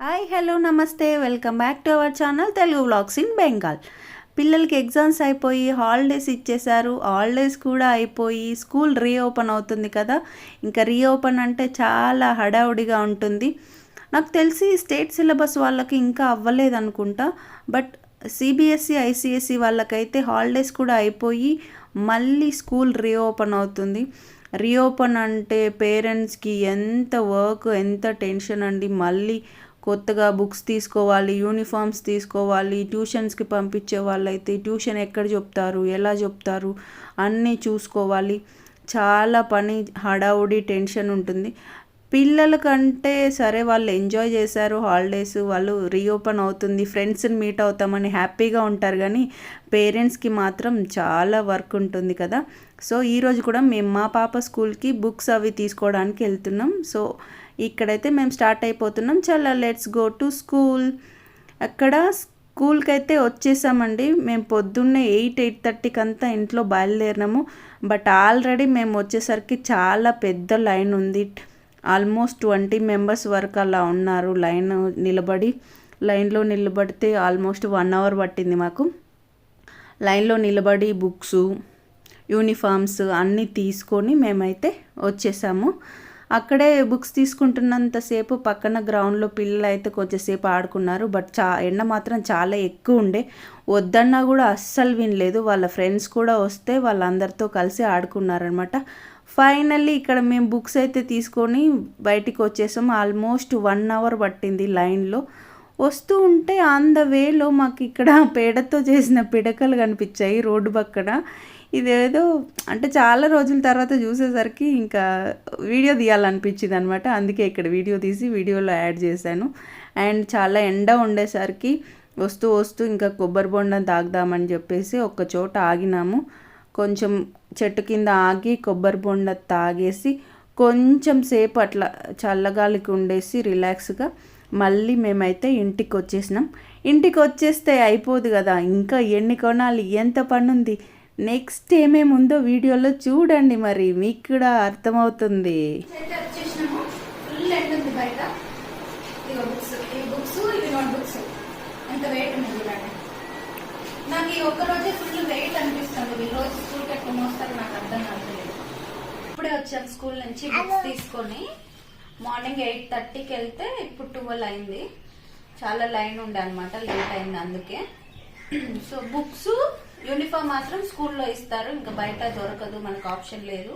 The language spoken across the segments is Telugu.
హాయ్ హలో నమస్తే. Welcome back to our channel Telugu vlogs in Bengal. పిల్లలకి ఎగ్జామ్స్ అయిపోయి హాలిడేస్ ఇచ్చేశారు. హాలిడేస్ కూడా అయిపోయి స్కూల్ రీఓపెన్ అవుతుంది కదా. ఇంకా రీఓపెన్ అంటే చాలా హడావుడిగా ఉంటుంది. నాకు తెలిసి స్టేట్ సిలబస్ వాళ్ళకి ఇంకా అవ్వలేదు అనుకుంటా. బట్ సిబిఎస్ఈ ఐసిఎస్ఈ వాళ్ళకైతే హాలిడేస్ కూడా అయిపోయి మళ్ళీ స్కూల్ రీఓపెన్ అవుతుంది. రీఓపెన్ అంటే పేరెంట్స్కి ఎంత వర్క్ ఎంత టెన్షన్ అండి. మళ్ళీ కొత్తగా బుక్స్ తీసుకోవాలి యూనిఫామ్స్ తీసుకోవాలి ట్యూషన్స్కి పంపించే వాళ్ళైతే ట్యూషన్ ఎక్కడ చెప్తారు ఎలా చెప్తారు అన్నీ చూసుకోవాలి. చాలా పని హడావుడి టెన్షన్ ఉంటుంది. పిల్లలకంటే సరే వాళ్ళు ఎంజాయ్ చేశారు హాలిడేస్ వాళ్ళు రీఓపెన్ అవుతుంది ఫ్రెండ్స్ని మీట్ అవుతామని హ్యాపీగా ఉంటారు కానీ పేరెంట్స్కి మాత్రం చాలా వర్క్ ఉంటుంది కదా. సో ఈరోజు కూడా మేము మా పాప స్కూల్కి బుక్స్ అవి తీసుకోవడానికి వెళ్తున్నాం. సో ఇక్కడైతే మేము స్టార్ట్ అయిపోతున్నాం. చాలా లెట్స్ గో టు స్కూల్ అక్కడ స్కూల్కి అయితే వచ్చేసామండి. మేము పొద్దున్నే ఎయిట్ ఎయిట్ థర్టీకి అంతా ఇంట్లో బయలుదేరినాము. బట్ ఆల్రెడీ మేము వచ్చేసరికి చాలా పెద్ద లైన్ ఉంది. ఆల్మోస్ట్ ట్వంటీ మెంబర్స్ వరకు అలా ఉన్నారు. లైన్ నిలబడి లైన్లో నిలబడితే ఆల్మోస్ట్ వన్ అవర్ పట్టింది మాకు. లైన్లో నిలబడి బుక్స్ యూనిఫామ్స్ అన్నీ తీసుకొని మేమైతే వచ్చేసాము. అక్కడే బుక్స్ తీసుకుంటున్నంతసేపు పక్కన గ్రౌండ్లో పిల్లలు అయితే కొంచెంసేపు ఆడుకున్నారు. బట్ చా ఎండ మాత్రం చాలా ఎక్కువ ఉండే. వద్దన్నా కూడా అస్సలు వినలేదు. వాళ్ళ ఫ్రెండ్స్ కూడా వస్తే వాళ్ళందరితో కలిసి ఆడుకున్నారనమాట ఫైనల్లీ ఇక్కడ మేము బుక్స్ అయితే తీసుకొని బయటికి వచ్చేసాం. ఆల్మోస్ట్ వన్ అవర్ పట్టింది లైన్లో. వస్తూ ఉంటే ఆన్ ద వేలో మాకు ఇక్కడ పేడతో చేసిన పిడకలు కనిపించాయి రోడ్డు పక్కన. ఇదేదో అంటే చాలా రోజుల తర్వాత చూసేసరికి ఇంకా వీడియో తీయాలనిపించింది అనమాట అందుకే ఇక్కడ వీడియో తీసి వీడియోలో యాడ్ చేశాను. అండ్ చాలా ఎండ ఉండేసరికి వస్తూ వస్తూ ఇంకా కొబ్బరి బొండం తాగుదామని చెప్పేసి ఒక చోట ఆగినాము. కొంచెం చెట్టు కింద ఆగి కొబ్బరి బొండ తాగేసి కొంచెం సేపు అట్లా చల్లగాలికి ఉండేసి రిలాక్స్గా మళ్ళీ మేమైతే ఇంటికి వచ్చేసినాం ఇంటికి వచ్చేస్తే అయిపోదు కదా. ఇంకా ఎన్ని కొనాలి? ఎంత పని ఉంది నెక్స్ట్ ఏమేమి ఉందో వీడియోలో చూడండి మరి మీకు కూడా అర్థమవుతుంది. అయితే వచ్చేసినాము ఫుల్ ఎండ్ ఉంది బయట. ఇగో బుక్స్ ఈ బుక్స్ ఇవి నోట్ బుక్స్ ఎంత వెయిట్ ఉంది చూడండి. నాకు ఈ ఒక్క రోజే ఫుల్ వెయిట్ అనిపిస్తుంది. ఈ రోజు స్కూల్కి ఎక్కువ మోస్తారు నాకు అర్థం కావట్లేదు. ఇప్పుడే వచ్చాం స్కూల్ నుంచి బుక్స్ తీసుకొని. మార్నింగ్ ఎయిట్ థర్టీకి వెళ్తే ఇప్పుడు ట్వెల్వ్ అయింది. చాలా లైన్ ఉండే అనమాట లేట్ అయింది అందుకే. సో బుక్స్ యూనిఫామ్ మాత్రం స్కూల్లో ఇస్తారు. ఇంకా బయట దొరకదు మనకు ఆప్షన్ లేదు.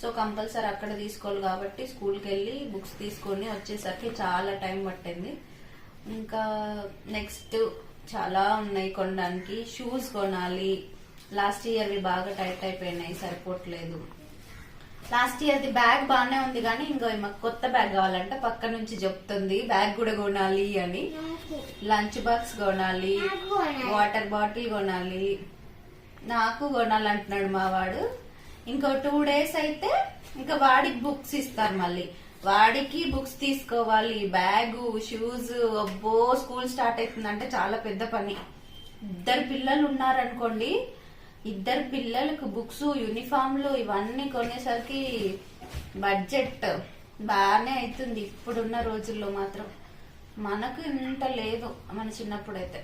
సో కంపల్సరీ అక్కడ తీసుకోవాలి కాబట్టి స్కూల్కి వెళ్ళి బుక్స్ తీసుకొని వచ్చేసరికి చాలా టైం పట్టింది. ఇంకా నెక్స్ట్ చాలా ఉన్నాయి కొనడానికి. షూస్ కొనాలి. లాస్ట్ ఇయర్వి బాగా టైట్ అయిపోయినాయి సరిపోవట్లేదు. లాస్ట్ ఇయర్ ది బ్యాగ్ బాగానే ఉంది కానీ ఇంకో మాకు కొత్త బ్యాగ్ కావాలంట పక్క నుంచి చెప్తుంది బ్యాగ్ కూడా కొనాలి అని. లంచ్ బాక్స్ కొనాలి వాటర్ బాటిల్ కొనాలి. నాకు కొనాలంటున్నాడు మా వాడు. ఇంకో టూ డేస్ అయితే ఇంకా వాడికి బుక్స్ ఇస్తారు మళ్ళీ. వాడికి బుక్స్ తీసుకోవాలి. బ్యాగ్ షూస్ అబ్బో స్కూల్ స్టార్ట్ అవుతుందంటే చాలా పెద్ద పని. ఇద్దరు పిల్లలు ఉన్నారనుకోండి ఇద్దరు పిల్లలకు బుక్స్ యూనిఫామ్లు ఇవన్నీ కొనేసరికి బడ్జెట్ బాగానే అవుతుంది. ఇప్పుడున్న రోజుల్లో మాత్రం. మనకు ఇంత లేదు మన చిన్నప్పుడైతే.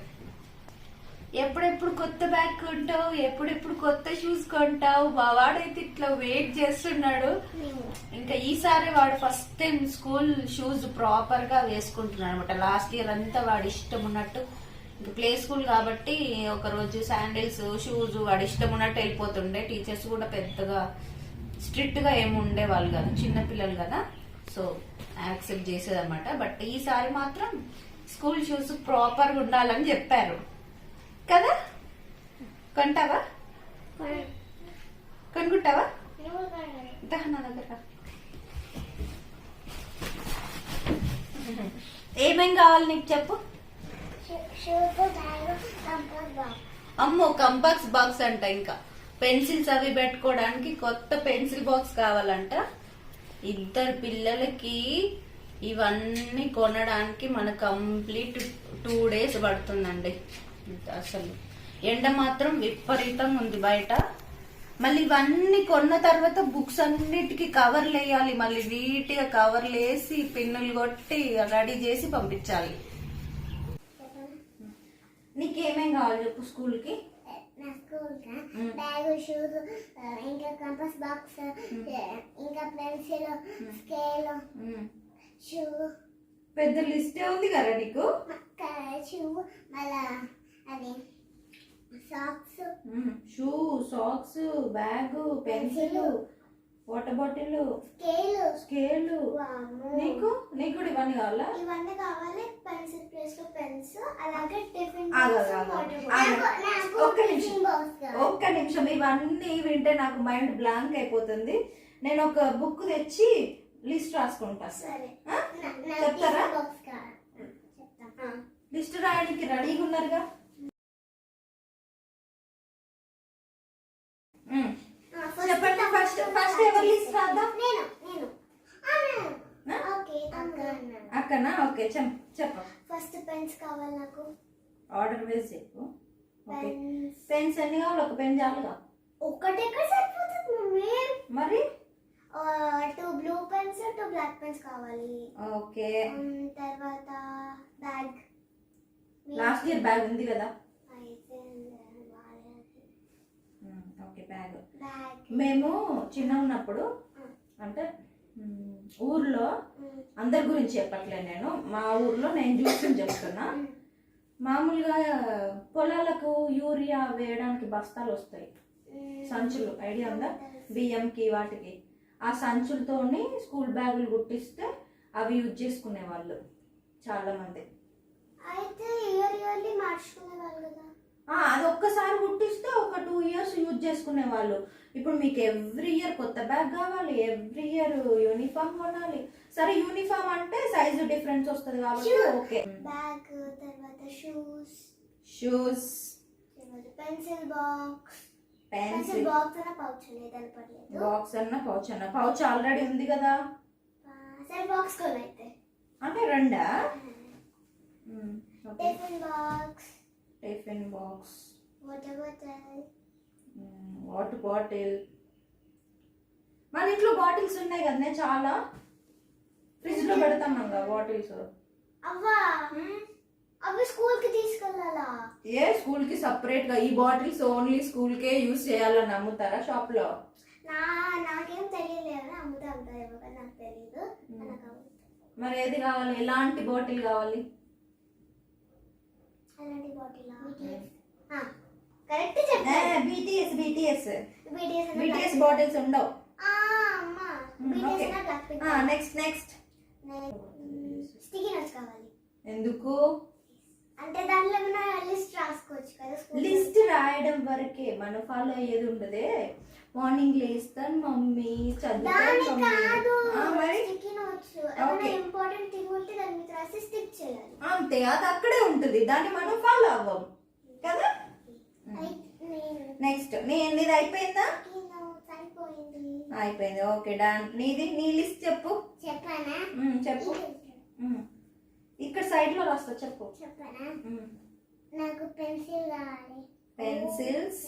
ఎప్పుడెప్పుడు కొత్త బ్యాగ్ కొంటావు ఎప్పుడెప్పుడు కొత్త షూస్ కొంటావు మా వాడైతే ఇట్లా వెయిట్ చేస్తున్నాడు. ఇంకా ఈసారి వాడు ఫస్ట్ టైం స్కూల్ షూస్ ప్రాపర్గా వేసుకుంటున్నాడు అనమాట లాస్ట్ ఇయర్ అంతా వాడి ఇష్టం ఉన్నట్టు. ఇంకా ప్లే స్కూల్ కాబట్టి ఒక రోజు శాండిల్స్ షూస్ వాడి ఇష్టం ఉన్నట్టు వెళ్ళిపోతుండే టీచర్స్ కూడా పెద్దగా స్ట్రిక్ట్గా ఏమి ఉండేవాళ్ళు కదా. చిన్నపిల్లలు కదా. So accept చేసేదన్నమాట. బట్ ఈసారి మాత్రం స్కూల్ షూస్ ప్రాపర్గా ఉండాలని చెప్పారు. కదా? కొంటావా? కొనుక్కుంటావా? దా దగ్గర ఏమేం కావాలి నీకు చెప్పు? అమ్మో కంపాక్స్ బాక్స్ అంట ఇంకా. పెన్సిల్స్ అవి పెట్టుకోవడానికి కొత్త పెన్సిల్ బాక్స్ కావాలంట. ఇద్దరు పిల్లలకి ఇవన్నీ కొనడానికి మన కంప్లీట్ టూ డేస్ పడుతుందండి. అసలు. ఎండ మాత్రం విపరీతంగా ఉంది బయట. మళ్ళీ ఇవన్నీ కొన్న తర్వాత బుక్స్ అన్నిటికీ కవర్లు వేయాలి మళ్ళీ నీట్గా కవర్లు వేసి పిన్నులు కొట్టి రెడీ చేసి పంపించాలి. నీకేమేం కావాలి చెప్పు స్కూల్కి నా స్కూల్ కా బ్యాగ్ షూస్ ఇంకా కంపాస్ బాక్స్ ఇంకా పెన్సిల్ స్కేల్ షూ. పెద్ద లిస్టే ఉంది కదా నీకు? షూ మళ్ళా socks shoe socks bag pencil water bottle. Scale. Scale. నీకు? నీకు కూడా ఇవన్నీ కావాలా? ఇవన్నీ కావాలి. పెన్సిల్ ప్లేస్లో పెన్స్ అలాగే టిఫిన్ ఒక్క నిమిషం. ఒక్క నిమిషం. ఇవన్నీ వింటే నాకు మైండ్ బ్లాంక్ అయిపోతుంది. నేను ఒక బుక్ తెచ్చి లిస్ట్ రాసుకుంటా చెప్తారా. లిస్ట్ రాయడానికి రెడీగా ఉన్నారుగా? చెప్పండి ఫస్ట్ ఫస్ట్ ఎవరు లిస్ట్ రాద్దాం? నేను నేను? ఓకే అక్కనా? ఓకే చెప్ చెప్ప. ఫస్ట్ పెన్స్ కావాలి నాకు. ఆర్డర్ వేసి చెప్పు. ఓకే. పెన్స్ ఎన్ని కావాలి? ఒక పెన్ చాలుగా ఒకటి ఎక్కడ సరిపోతుంది మమ్మీ? మరి? Two blue pens two black pens కావాలి. ఓకే. తర్వాత బ్యాగ్ లాస్ట్ ఇయర్ బ్యాగ్ ఉంది కదా అయితే ఉమ్, ఓకే బ్యాగ్. మేము చిన్న ఉన్నప్పుడు అంటే ఊర్లో అందరి గురించి చెప్పట్లేదు నేను. మా ఊర్లో నేను చూసి చెప్తున్నా. మామూలుగా పొలాలకు యూరియా వేయడానికి బస్తాలు వస్తాయి. సంచులు. ఐడియా ఉందా? బియ్యంకి వాటికి. ఆ సంచులతోని స్కూల్ బ్యాగులు కుట్టిస్తే అవి యూజ్ చేసుకునే వాళ్ళు చాలా మంది అయితే అది ఒక్కసారి కుట్టిస్తే ఒక టూ ఇయర్స్ యూజ్ చేసుకునే వాళ్ళు. ఇప్పుడు మీకు ఎవ్రీ ఇయర్ కొత్త బ్యాగ్ కావాలి ఎవ్రీ ఇయర్ యూనిఫామ్ కొనాలి. సరే యూనిఫామ్ అంటే సైజు డిఫరెన్స్ వస్తుంది కాబట్టి ఓకే. బ్యాగ్ తర్వాత shoes shoes pencil box pencil box అన్న పౌచ్ లేదని పర్లేదు. బాక్స్ అన్న పౌచ్ అన్న. పౌచ్ ఆల్రెడీ ఉంది కదా? సరే బాక్స్ కొని అయితే అంటే రెండా? Tiffin box tiffin box. Water bottle. Water bottle. మన ఇంట్లో బాటిల్స్ ఉన్నాయి కదనే చాలా. ఫ్రిడ్జ్లో పెడతాం కదా బాటిల్స్. అవ్వా? అవి స్కూల్కి తీసుకెళ్ళాలా? ఏ స్కూల్కి సపరేట్గా ఈ బాటిల్స్ ఓన్లీ స్కూల్ కే యూస్ చేయాలని అమ్ముతారా షాప్లో నా నాకేం తెలియలేదు అమ్ముతా కానీ నాకు తెలియదు. మరి ఏది కావాలి? ఎలాంటి బాటిల్ కావాలి? అలాంటి బాటిల్ కరెక్ట్ చెప్పాను BTS BTS BTS BTS bottles ఉండవు నెక్స్ట్ నెక్స్ట్ స్టికీ నోట్స్ కావాలి ఎందుకు అంటే దాంట్లో ఏమైనా లిస్ట్ రాసుకోవచ్చు కదా లిస్ట్ రాయడం వరకే మనం ఫాలో అయ్యేది ఉండదే. మార్నింగ్ లేస్తాను మమ్మీ దాని కాదు. మమ్మీ మరి? Sticky notes. ఏమైనా. ఇంపార్టెంట్ థింగ్ ఉంటే దాని మీద రాసి స్టిక్ చేయాలి. అంతే అది అక్కడే ఉంటుంది. దాన్ని మనం ఫాలో అవ్వం. కదా? నెక్స్ట్ నీ నీది అయిపోయిందా? అయిపోయింది. Okay done. నీది నీ లిస్ట్ చెప్పు. చెప్పానా? చెప్పు. ఇక్కడ సైడ్లో రాస్తా చెప్పు. చెప్పానా. నాకు పెన్సిల్ కావాలి. పెన్సిల్స్?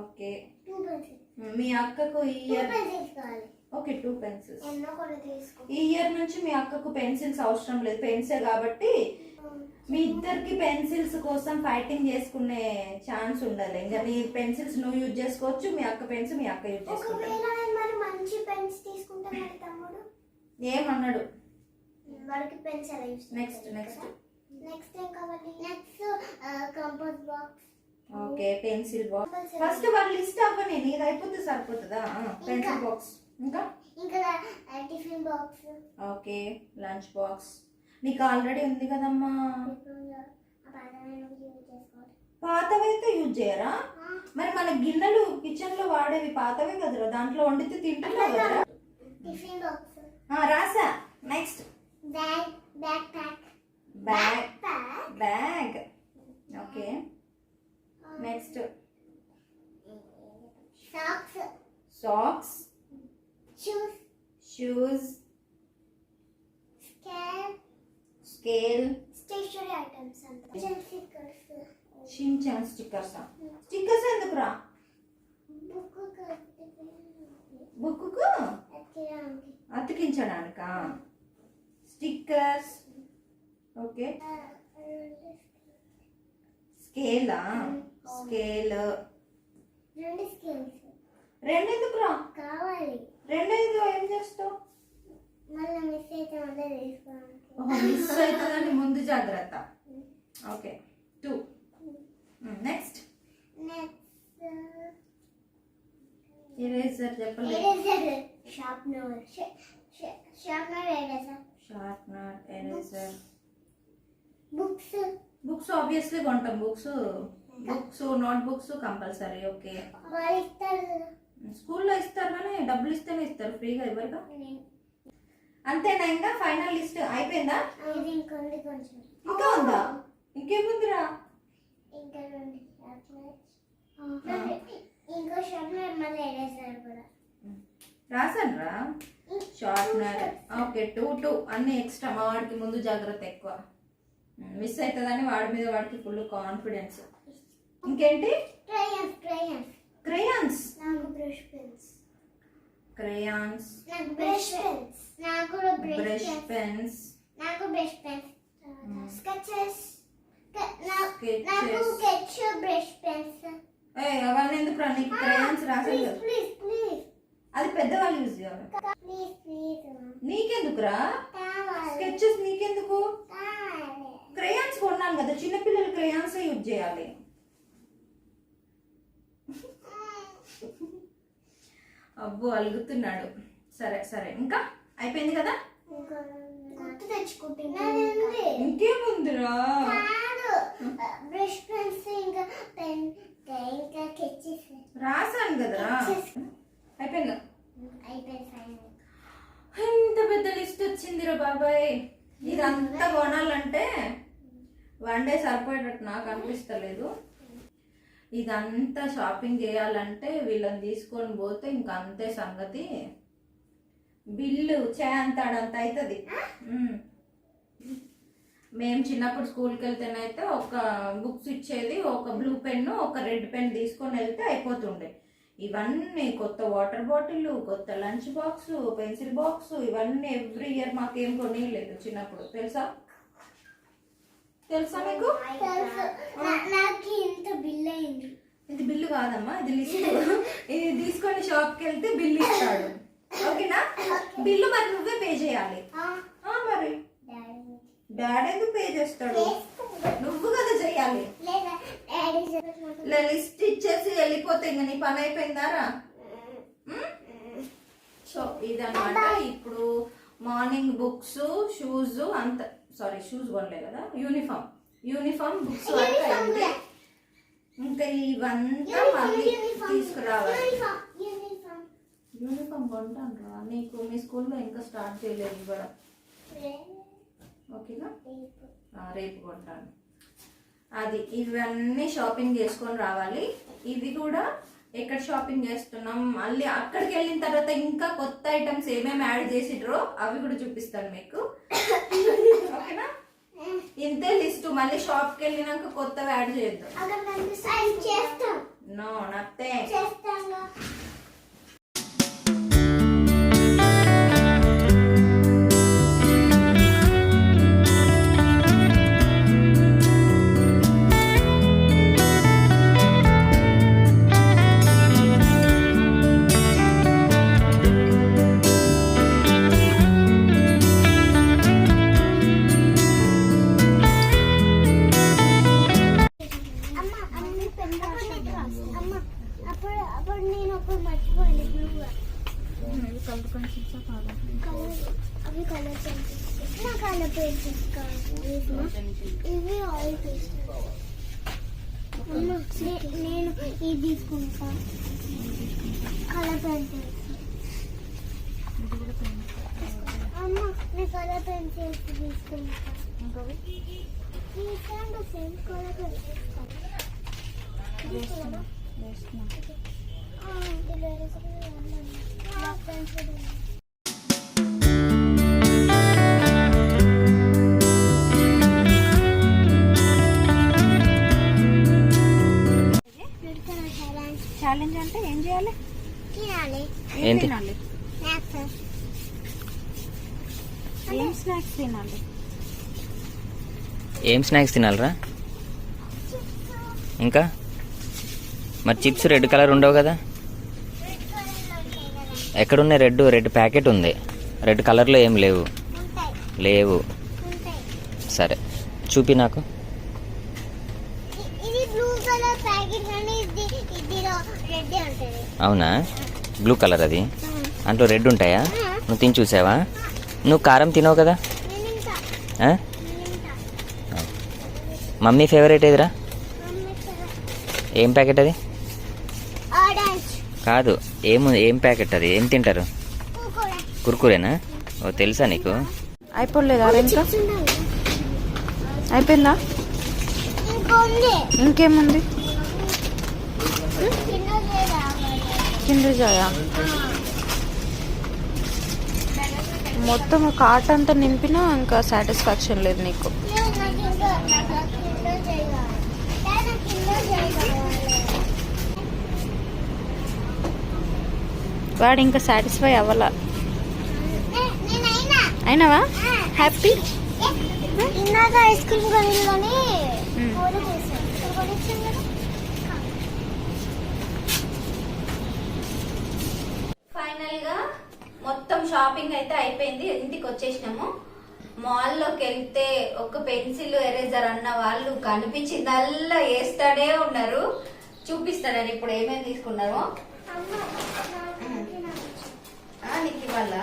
ఓకే. Two pencils. ఉమ్, మీ అక్కకు ఈ ఇయర్ పెన్సిల్స్ కావాలి. Okay two pencils. ఎన్నో కొన్ని తీసుకో. ఈ ఇయర్ నుంచి మీ అక్కకు పెన్సిల్స్ అవసరం లేదు పెన్సిల్ కాబట్టి మీ ఇద్దరికి పెన్సిల్స్ కోసం ఫైటింగ్ చేసుకునే ఛాన్స్ ఉండాలి. ఇంకా నీ పెన్సిల్స్ నువ్వు యూజ్ చేసుకోవచ్చు మీ అక్క పెన్సిల్ మీ అక్క యూజ్ పెన్స్ తమ్ముడు? ఏమన్నాడు వాడికి పెన్స్ ఎలా యూస్ నెక్స్ట్ నెక్స్ట్ నెక్స్ట్ ఏం కావాలి? Next compass box okay pencil box first వాళ్ళు లిస్ట్ అవ్వని నీది అయిపోతే సరిపోతుందా? పెన్సిల్ బాక్స్ ఇంకా? ఇంకా tiffin box okay lunch box నీకు ఆల్రెడీ ఉంది కదమ్మా. పాతవైతే యూజ్ చేయరా? మరి మన గిన్నెలు కిచెన్లో వాడేవి పాతవే కదరా? దాంట్లో వండితే తింటున్నావు కదరా టిఫిన్ బాక్స్ ఆ, రాసా next bag bag pack bag pack bag okay next socks socks shoes shoes scale scale stationery items అంతా స్టిక్కర్స్ షించాన్ స్టిక్కర్స్ స్టిక్కర్స్ ఎందుకురా బుక్ బుక్కు ఎక్కడానికి అతికించడానికా స్టిక్కర్స్ ఓకే స్కేలా స్కేల్ రెండు స్కిల్స్ రెండు ఎందుకురా కావాలి రెండు ఎందుకు ఏం చేస్తావు మళ్ళీ మిస్ అయితే మళ్ళీ తీసుకోవడానికి మిస్ అవుతుందని ముందు జాగ్రత్త. ఓకే. టూ నెక్స్ట్ ఎరేజర్ చెప్పలేదు. Sharpener sharpener eraser sharpener eraser books books obviously కొంటాం. Books books notebooks compulsory okay స్కూల్లో ఇస్తారు కానీ డబ్బులు ఇస్తేనే ఇస్తారు ఫ్రీగా ఇవ్వరుగా అంతేనా ఇంకా? ఫైనల్ లిస్ట్ అయిపోయిందా? ఇది ఇంకొంది కొంచెం. ఇంకా ఉందా? ఇంకేముందిరా? ఇంకా రెండు షార్ప్నర్స్ ఇంకో షార్ప్నర్ మళ్ళీ ఎరేజర్ కూడా. రాసాను రా షార్ప్నర్ ఓకే టూ టూ. అన్ని ఎక్స్ట్రా మా వాడికి ముందు జాగ్రత్త ఎక్కువ. మిస్ అవుతుందని వాడి మీద వాడికి ఫుల్ కాన్ఫిడెన్స్ ఇంకేంటి? ట్రయన్స్ క్రేయాన్స్ నాకు బ్రష్ పెన్స్ క్రేయాన్స్ నాకు బ్రష్ పెన్స్. నాకు బ్రష్ పెన్స్. నాకు బ్రష్ పెన్స్. స్కెచెస్. నాకు. Sketch brush pens. ఏ అవన్నీ ఎందుకు రా నీకు క్రేయాన్స్ రాసాను ప్లీజ్ ప్లీజ్ అది పెద్దవాళ్ళు యూజ్ చేయాలి ప్లీజ్ ప్లీజ్ నీకెందుకురా? కావాలి. స్కెచెస్ నీకెందుకు? క్రేయాన్స్ కొన్నాను కదా చిన్నపిల్లలు క్రేయాన్స్ యూజ్ చేయాలి. అబ్బో అలుగుతున్నాడు. సరే సరే. ఇంకా? అయిపోయింది కదా? గుర్తు తెచ్చుకుంటున్నా. ఇంకేముందిరా? కాదు. బ్రష్ పెన్స్ ఇంకా పెన్ ఇంకా స్కెచెస్. రాసాను కదరా? అయిపోయిందా? ఇంత పెద్ద లిస్ట్ వచ్చిందిరా బాబాయ్. ఇదంతా కొనాలంటే వన్ డే సరిపోయేటట్టు నాకు అనిపిస్తలేదు. ఇదంతా షాపింగ్ చేయాలంటే వీళ్ళని తీసుకొని పోతే ఇంకా అంతే సంగతి. బిల్లు చేయంతాడంత అవుతుంది మేము చిన్నప్పుడు స్కూల్కి వెళ్తేనైతే ఒక బుక్స్ ఇచ్చేది ఒక బ్లూ పెన్ను ఒక రెడ్ పెన్ తీసుకొని వెళ్తే అయిపోతుండే. ఇవన్నీ కొత్త వాటర్ బాటిల్ కొత్త లంచ్ బాక్స్ పెన్సిల్ బాక్స్ ఇవన్నీ ఎవ్రీ ఇయర్ మాకేం కొనియలేదు చిన్నప్పుడు. తెలుసా? తెలుసా మీకు తెలుసు నా- నాకు ఇంత బిల్ అయింది ఇది బిల్లు కాదమ్మా ఇది లిస్ట్. ఇది తీసుకొని షాప్కి వెళ్తే బిల్లు ఇస్తాడు. ఓకేనా? బిల్లు మరి నువ్వే పే చేయాలి. మరి. డాడీ ఎందుకు పే చేస్తాడు? నువ్వు కదా చెయ్యాలి లిస్ట్ ఇచ్చేసి వెళ్ళిపోతే ఇంకా నీ పని అయిపోయిందారా సో ఇదన్నమాట. ఇప్పుడు మార్నింగ్ బుక్స్ షూస్ అంత సారీ షూస్ కొనలే కదా? యూనిఫామ్. యూనిఫామ్ బుక్స్ అయింది ఇంకా ఇవంతా మళ్ళీ తీసుకురావాలి. యూనిఫామ్ కొంటాను రా నీకు మీ స్కూల్లో ఇంకా స్టార్ట్ చేయలేదు కూడా ఓకేనా? రేపు. కొంటాను. అది ఇవన్నీ షాపింగ్ చేసుకొని రావాలి. ఇవి కూడా ఎక్కడ షాపింగ్ చేస్తున్నాం? మళ్ళీ అక్కడికి వెళ్ళిన తర్వాత ఇంకా కొత్త ఐటమ్స్ ఏమేమి యాడ్ చేసిడ్రో అవి కూడా చూపిస్తాను మీకు. ఓకేనా? ఇంతే లిస్ట్ మళ్ళీ షాప్కి వెళ్ళినాక కొత్తవి యాడ్ చేద్దాం. నో నత్తే కలర్ అవి కలర్ పెన్సిల్స్. నా కలర్ పెన్సిల్స్ కావాలి. ఇవి ఆయిల్ నే- నేను ఇది తీసుకుంటా. Colour pencils. అమ్మ నేను కలర్ పెన్సిల్స్ తీసుకుంటా. తీసుకోండి సేమ్ కలర్ పెన్సిల్ ఛాలెంజ్ తినాలంటే ఏం చేయాలి? తినాలి. ఏం ఏంటి? తినాలి? స్నాక్స్. ఏం స్నాక్స్ తినాలి? ఏం స్నాక్స్ తినాలరా? ఇంకా? మరి చిప్స్ రెడ్ కలర్ ఉండవు కదా? ఎక్కడున్నాయి? రెడ్ రెడ్ ప్యాకెట్ ఉంది. రెడ్ కలర్లో ఏం లేవు. లేవు. సరే. చూపి నాకు. అవునా? బ్లూ కలర్ అది. దాంట్లో రెడ్ ఉంటాయా? నువ్వు తిని చూసావా? నువ్వు కారం తినవు కదా? మమ్మీ ఫేవరెట్ ఏదిరా? ఏం ప్యాకెట్ అది? కాదు. ఏము ఏం ప్యాకెట్ అది? ఏం తింటారు? కుర్కురేనా? ఓ తెలుసా నీకు? అయిపోలేదా ఇంకా? అయిపోయిందా? ఇంకేముంది? కింద జాయా మొత్తం కార్ట్ అంతా నింపినా ఇంకా సాటిస్ఫాక్షన్ లేదు నీకు లేదు నాకు ఇంకా నాకు కింద చేయాలి నాకు కింద చేయాలి వాడు ఇంకా సాటిస్ఫై అవ్వాలా? అయినావా? హ్యాపీ ఇందాక ఐస్ క్రీమ్ కొనిలోని మ్మ్. కోడి చేశాను. ఇక్కడ కొనిచ్చాను కదా? ఫైనల్గా మొత్తం షాపింగ్ అయితే అయిపోయింది. ఇంటికి వచ్చేసినాము. మాల్లోకి వెళ్తే ఒక పెన్సిల్ ఎరేజర్ అన్న వాళ్ళు కనిపించిందల్లా వేస్తాడే ఉన్నారు. చూపిస్తారని ఇప్పుడు ఏమేమి తీసుకున్నారో. నీకు ఇవ్వాలా?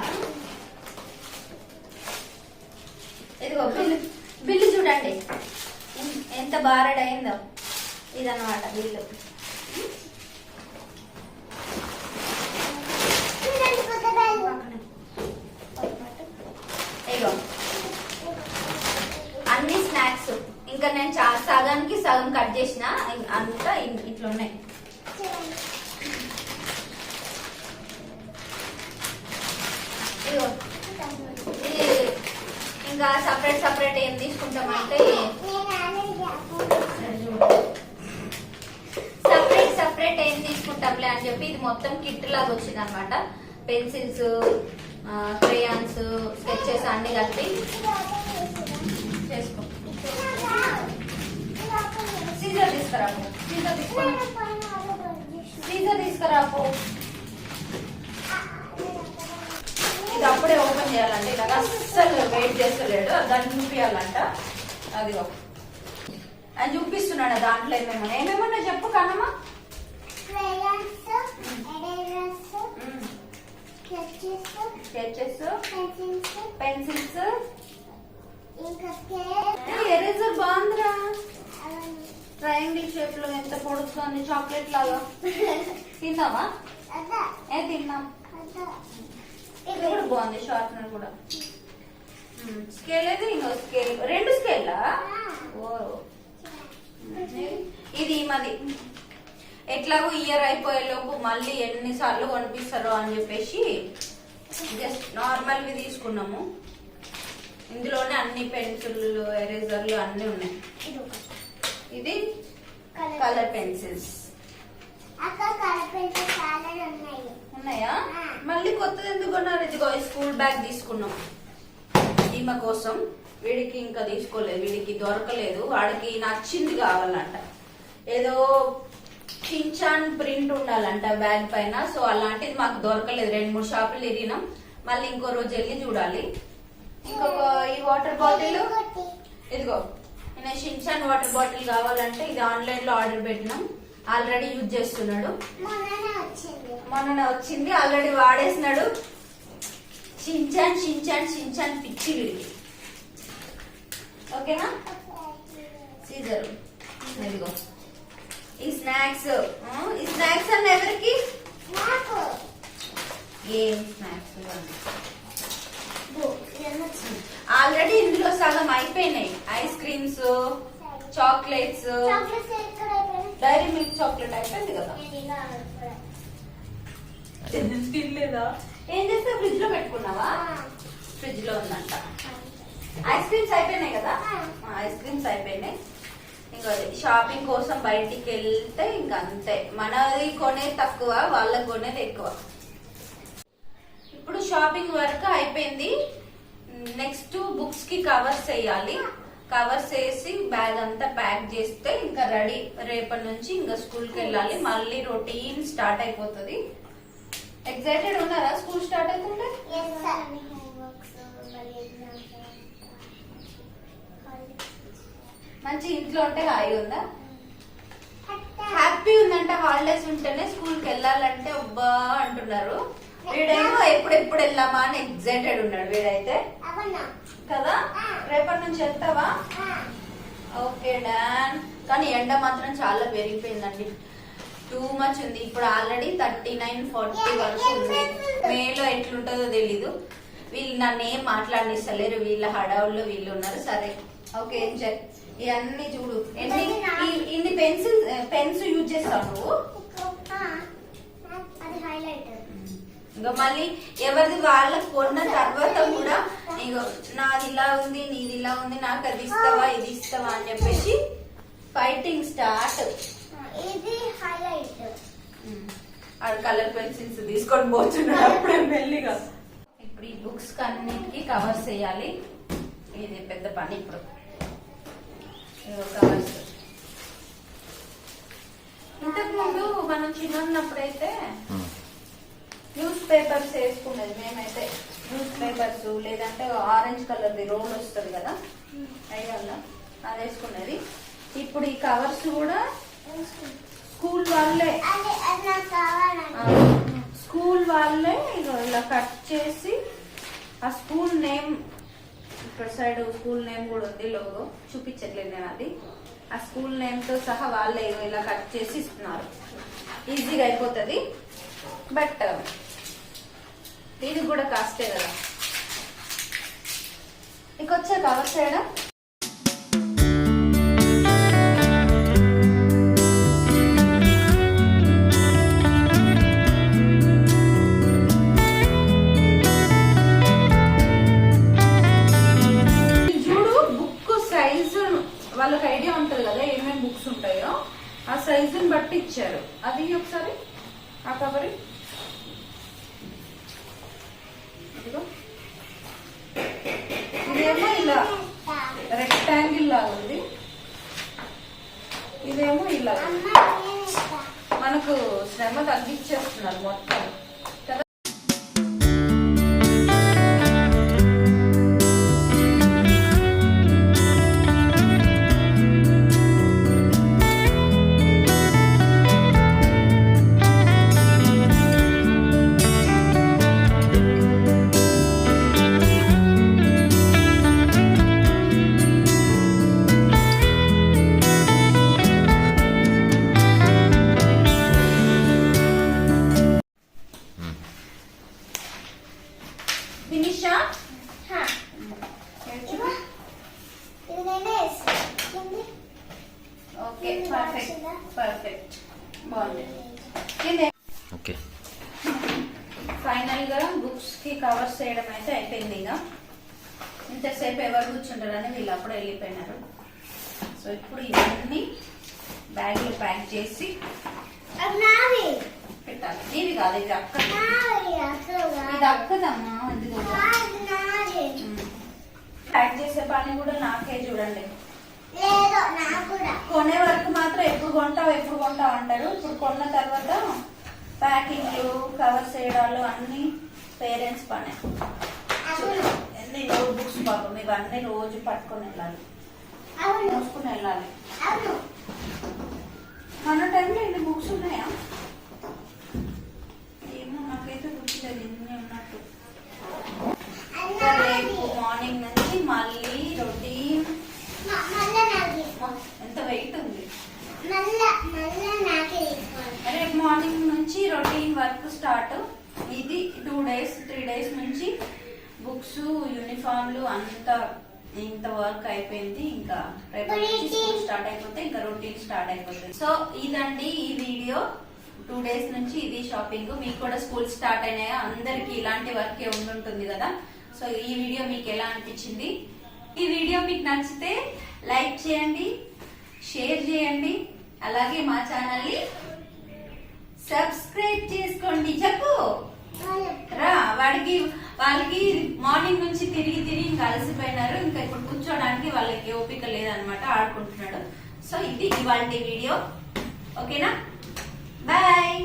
ఇదిగో బిల్లు బిల్లు చూడండి. ఎంత బారడ్ అయిందో ఇదన్నమాట బిల్లు. ఇగో అన్ని స్నాక్స్. ఇంకా నేను సగానికి సగం కట్ చేసిన అంతా ఇట్లున్నాయి ఇట్లా ఉన్నాయి చూడండి ఇగో ఇది ఇంకా సపరేట్ సపరేట్ ఏం తీసుకుంటామంటే సపరేట్ సపరేట్ ఏం తీసుకుంటాంలే అని చెప్పి ఇది మొత్తం కిట్ లాగా వచ్చింది అనమాట పెన్సిల్స్ క్రేయాన్స్ స్కెచెస్ అన్ని కలిపి చేసుకో. సీజర్ తీసుకురాపు. సీజర్ తీసుకురా. సీజర్ తీసుకురాపు. ఇది అప్పుడే ఓపెన్ చేయాలంటే కదా అస్సలు వెయిట్ చేస్తలేడు. దాన్ని చూపించాలంట అదిగో. అని చూపిస్తున్నాడు దాంట్లో ఏమేమో. ఏమేమన్నా చెప్పు కన్నమ్మా. పెన్సిల్స్ ఎరేజర్ బాగుందిరా. ట్రయాంగిల్ షేప్లో ఎంత పొడుస్తుంది చాక్లెట్ లాగా. అదా. ఏ తిన్నాం. అదా. ఇది కూడా బాగుంది షార్ప్నర్ కూడా. స్కేల్ అయితే ఇంకో స్కేల్. రెండు స్కేల్లా ఓ. ఇది మాది. ఎట్లాగో ఇయర్ అయిపోయే లోపు మళ్ళీ ఎన్నిసార్లు కొనిపిస్తారో అని చెప్పేసి జస్ట్ నార్మల్ వి తీసుకున్నాము. ఇందులోనే అన్ని పెన్సిల్లు ఎరేజర్లు అన్ని ఉన్నాయి. ఇది కలర్ పెన్సిల్స్ అక్క కలర్ పెన్సిల్ చాలా ఉన్నాయి. మళ్ళీ కొత్తది ఎందుకు కొన్నారు ఇదిగో ఈ స్కూల్ బ్యాగ్ తీసుకున్నాం. ఈమె కోసం వీడికి ఇంకా తీసుకోలేదు వీడికి దొరకలేదు. వాడికి నచ్చింది కావాలంట. ఏదో చించాన్ ప్రింట్ ఉండాలంట బ్యాగ్ పైన. సో అలాంటిది మాకు దొరకలేదు. రెండు మూడు షాపులు తిరిగినాం. మళ్ళీ ఇంకో రోజు వెళ్ళి చూడాలి. ఇంకొక ఈ వాటర్ బాటిల్. ఇదిగో నేను షిన్చాన్ వాటర్ బాటిల్ కావాలంటే ఇది ఆన్లైన్లో ఆర్డర్ పెట్టినాం. ఆల్రెడీ యూజ్ చేస్తున్నాడు. మొన్న వచ్చింది. ఆల్రెడీ వాడేసినాడు. షించాన్ షించాన్ షించాన్ పిచ్చి వీడికి ఓకేనా? సీజర్. ఇదిగో. ఈ స్నాక్స్ ఈ స్నాక్స్ అన్న ఎవరికి? ఏం స్నాక్స్. ఆల్రెడీ ఇందులో సగం అయిపోయినాయి. Ice creams chocolates? Dairy Milk chocolate అయిపోయింది కదా. తినలేదా? ఏం చేస్తే ఫ్రిడ్జ్లో పెట్టుకున్నావా? ఫ్రిడ్జ్లో ఉందంట. ఐస్ క్రీమ్స్ అయిపోయినాయి కదా? ఐస్ క్రీమ్స్ అయిపోయినాయి. ఇంకా షాపింగ్ కోసం బయటికి వెళ్తే ఇంకా అంతే. మనది కొనేది తక్కువ వాళ్ళకి కొనేది ఎక్కువ. ఇప్పుడు షాపింగ్ వర్క్ అయిపోయింది. నెక్స్ట్ బుక్స్కి కవర్స్ వేయాలి కవర్స్ వేసి బ్యాగ్ అంతా ప్యాక్ చేస్తే ఇంకా రెడీ రేపటి నుంచి ఇంకా స్కూల్కి వెళ్ళాలి. మళ్ళీ రొటీన్ స్టార్ట్ అయిపోతుంది. ఎక్సైటెడ్ ఉన్నారా? స్కూల్ స్టార్ట్ అవుతుంటే? మంచి ఇంట్లో ఉంటే హాయి ఉందా? హ్యాపీ ఉందంటే హాలిడేస్ ఉంటేనే స్కూల్కి వెళ్ళాలంటే అబ్బా అంటున్నారు. వీడేమో ఎప్పుడెప్పుడు వెళ్ళామా అని ఎగ్జైటెడ్ ఉన్నాడు. వీడైతే కదా? రేపటి నుంచి వెళ్తావా? Okay done. కానీ ఎండ మాత్రం చాలా పెరిగిపోయిందండి. టూ మచ్ ఉంది. ఇప్పుడు ఆల్రెడీ థర్టీ నైన్ ఫార్టీ వరకు ఉంది. మేలో ఎట్లుంటుందో తెలీదు. వీళ్ళు నన్ను ఏం మాట్లాడిస్తలేరు వీళ్ళ హడావుల్లో వీళ్ళు ఉన్నారు. సరే. Okay enjoy. ఇవన్నీ చూడు. ఎన్ని ఇన్ని పెన్సిల్ పెన్స్ యూజ్ చేస్తావు నువ్వు? హైలైటర్ ఇంకా మళ్ళీ ఎవరిది వాళ్ళకి కొన్న తర్వాత కూడా ఇగో నాది ఇలా ఉంది నీది ఇలా ఉంది నాకు అది ఇస్తావా ఇది ఇస్తావా అని చెప్పేసి ఫైటింగ్ స్టార్ట్ ఇది హైలైట్ ఆడు కలర్ పెన్సిల్స్ తీసుకొని పోతున్నాడు అప్పుడే మెల్లిగా. ఇప్పుడు ఈ బుక్స్ అన్నిటికి కవర్స్ వేయాలి. ఇది పెద్ద పని ఇప్పుడు. కవర్స్ ఇంతకు ముందు మనం చిన్న ఉన్నప్పుడైతే. న్యూస్ పేపర్స్ వేసుకునేది మేమైతే. న్యూస్ పేపర్స్ లేదంటే ఆరెంజ్ కలర్ రోల్ వస్తుంది కదా? అయ్యల్లా అది వేసుకునేది ఇప్పుడు ఈ కవర్స్ కూడా స్కూల్ వాళ్ళే. స్కూల్ వాళ్ళే ఇగో ఇలా కట్ చేసి ఆ స్కూల్ నేమ్ ఇక్కడ సైడ్ స్కూల్ నేమ్ కూడా ఉంది లోగో. చూపించట్లేదు నేను అది. ఆ స్కూల్ నేమ్తో సహా వాళ్ళే ఇలా కట్ చేసి ఇస్తున్నారు. ఈజీగా అయిపోతుంది. బట్ దీనికి కూడా కాస్టే కదా. నీకు వచ్చే కవర్ చేయడం? ఇప్పుడు ఇవన్నీ బ్యాగ్లో ప్యాక్ చేసి. పెట్టాలి. నీది కాదు ఇది అక్క. ఇది కాదు. అక్కదమ్మా. ప్యాక్ చేసే పని కూడా నాకే చూడండి. కొనే వరకు మాత్రం ఎప్పుడు కొంటావు ఎప్పుడు కొంటావు అంటారు. ఇప్పుడు కొన్న తర్వాత ప్యాకింగ్లు కవర్స్ చేయడాలు అన్ని పేరెంట్స్ పనే. ఎన్ని నోట్ బుక్స్ పాపం ఇవన్నీ రోజు పట్టుకొని వెళ్ళాలి. మోసుకుని వెళ్ళాలి. మన టైంలో ఎన్ని బుక్స్ ఉన్నాయా? ఏమో నాకైతే గుర్తులేదు ఎన్ని ఉన్నట్టు. రేపు మార్నింగ్ నుంచి మళ్ళీ రొటీన్ ఎంత వెయిట్ ఉంది? రేపు మార్నింగ్ నుంచి రొటీన్ వర్క్ స్టార్ట్ ఇది టూ డేస్ త్రీ డేస్ నుంచి బుక్స్ యూనిఫామ్లు అంతా ఇంత వర్క్ అయిపోయింది ఇంకా స్కూల్ స్టార్ట్ అయిపోతే ఇంకా రొటీన్ స్టార్ట్ అయిపోతుంది. సో ఇదండి ఈ వీడియో. టూ డేస్ నుంచి ఇది షాపింగ్ మీకు కూడా స్కూల్ స్టార్ట్ అయినాయా? అందరికి ఇలాంటి వర్కే ఉండుంటుంది కదా? సో ఈ వీడియో మీకు ఎలా అనిపించింది? ఈ వీడియో మీకు నచ్చితే లైక్ చేయండి షేర్ చేయండి. అలాగే మా ఛానల్ని సబ్స్క్రైబ్ చేసుకోండి. చెప్పు! రా వాడికి వాళ్ళకి మార్నింగ్ నుంచి తిరిగి తిరిగి ఇంకా అలసిపోయినారు. ఇంకా ఇప్పుడు కూర్చోడానికి వాళ్ళకి ఓపిక లేదనమాట ఆడుకుంటున్నాడు. సో ఇది ఇవాళ వీడియో. ఓకేనా? బాయ్!